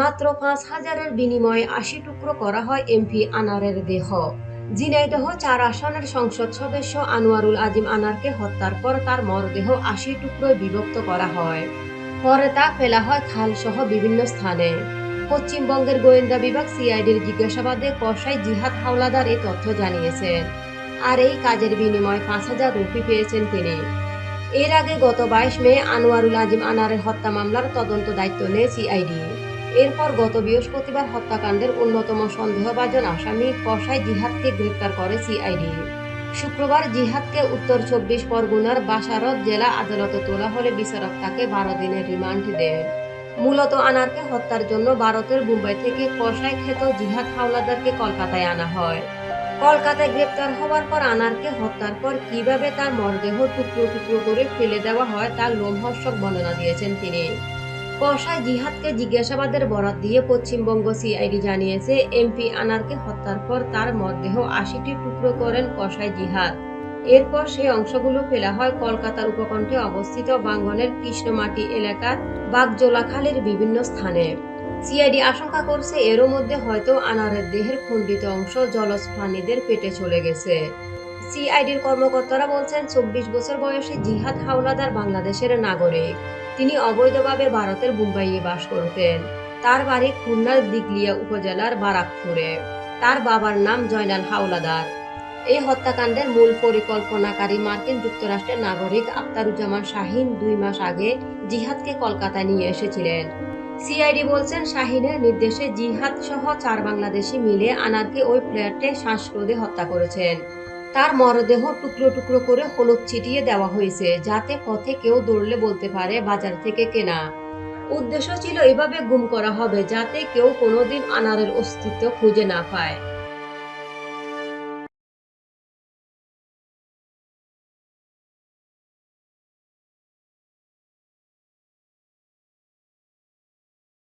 মাত্র পাঁচ হাজারের বিনিময়ে আশি টুকরো করা হয় এমপি আনারের দেহ। ঝিনাইদহ চার আসনের সংসদ সদস্য আনোয়ারুল আজিম আনারকে হত্যার পর তার মরদেহ আশি টুকরোয় বিভক্ত করা হয়। পরে তা ফেলা হয় খালসহ বিভিন্ন স্থানে। পশ্চিমবঙ্গের গোয়েন্দা বিভাগ সিআইডির জিজ্ঞাসাবাদে কসাই জিহাদ হাওলাদার এই তথ্য জানিয়েছেন। আর এই কাজের বিনিময়ে পাঁচ হাজার রুপি পেয়েছেন তিনি। এর আগে গত বাইশ মে আনোয়ারুল আজিম আনারের হত্যা মামলার তদন্ত দায়িত্ব নেয় সিআইডি। এরপর গত বৃহস্পতিবার হত্যাকাণ্ডের অন্যতম সন্দেহভাজন আসামি কসাই জিহাদকে গ্রেপ্তার করে সিআইডি। শুক্রবার জিহাদকে উত্তর চব্বিশ পরগনার বাসারত জেলা আদালতে তোলা হলে বিচারক তাকে বারো দিনের রিমান্ড দেন মূলত আনারকে হত্যার জন্য ভারতের মুম্বাই থেকে কসাই খ্যাত জিহাদ হাওলাদারকে কলকাতায় আনা হয়। কলকাতায় গ্রেপ্তার হওয়ার পর আনারকে হত্যার পর কীভাবে তার মরদেহ টুকরো টুকরো করে ফেলে দেওয়া হয় তার লোমহর্ষক বর্ণনা দিয়েছেন তিনি। কসাই জিহাদকে জিজ্ঞাসাবাদের বরাত দিয়ে পশ্চিমবঙ্গ সিআইডি জানিয়েছে, এমপি আনারকে হত্যার পর তার মরদেহ আশিটি টুকরো করেন কসাই জিহাদ। এরপর সেই অংশগুলো ফেলা হয় কলকাতার উপকণ্ঠে অবস্থিত বাঙ্গনের কৃষ্ণমাটি এলাকার বাগজোলাখালের বিভিন্ন স্থানে। সিআইডি আশঙ্কা করছে, এরও মধ্যে হয়তো আনারের দেহের খণ্ডিত অংশ জলজ প্রাণীদের পেটে চলে গেছে। সিআইডির কর্মকর্তারা বলছেন, চব্বিশ বছর বয়সে জিহাদ হাওলাদার বাংলাদেশের নাগরিক। তিনি অবৈধভাবে ভারতের মুম্বাইয়ে বাস করতেন। তার বাড়ি খুলনার দিগলিয়া উপজেলার বারাকপুরে। তার বাবার নাম জয়নাল হাওলাদার। এই হত্যাকাণ্ডের মূল পরিকল্পনাকারী মার্কিন যুক্তরাষ্ট্রের নাগরিক আক্তারুজ্জামান শাহিন দুই মাস আগে জিহাদকে কলকাতায় নিয়ে এসেছিলেন। সিআইডি বলছেন, শাহিনের নির্দেশে জিহাদ সহ চার বাংলাদেশি মিলে আনারকে ওই ফ্ল্যাটে শ্বাসরোধে হত্যা করেছেন। তার মরদেহ টুকরো টুকরো করে হলুদ ছিটিয়ে দেওয়া হয়েছে, যাতে পথে কেউ দৌড়লে বলতে পারে বাজার থেকে কেনা। উদ্দেশ্য ছিল এভাবে গুম করা হবে, যাতে কেউ কোনোদিন আনারের অস্তিত্ব খুঁজে না পায়।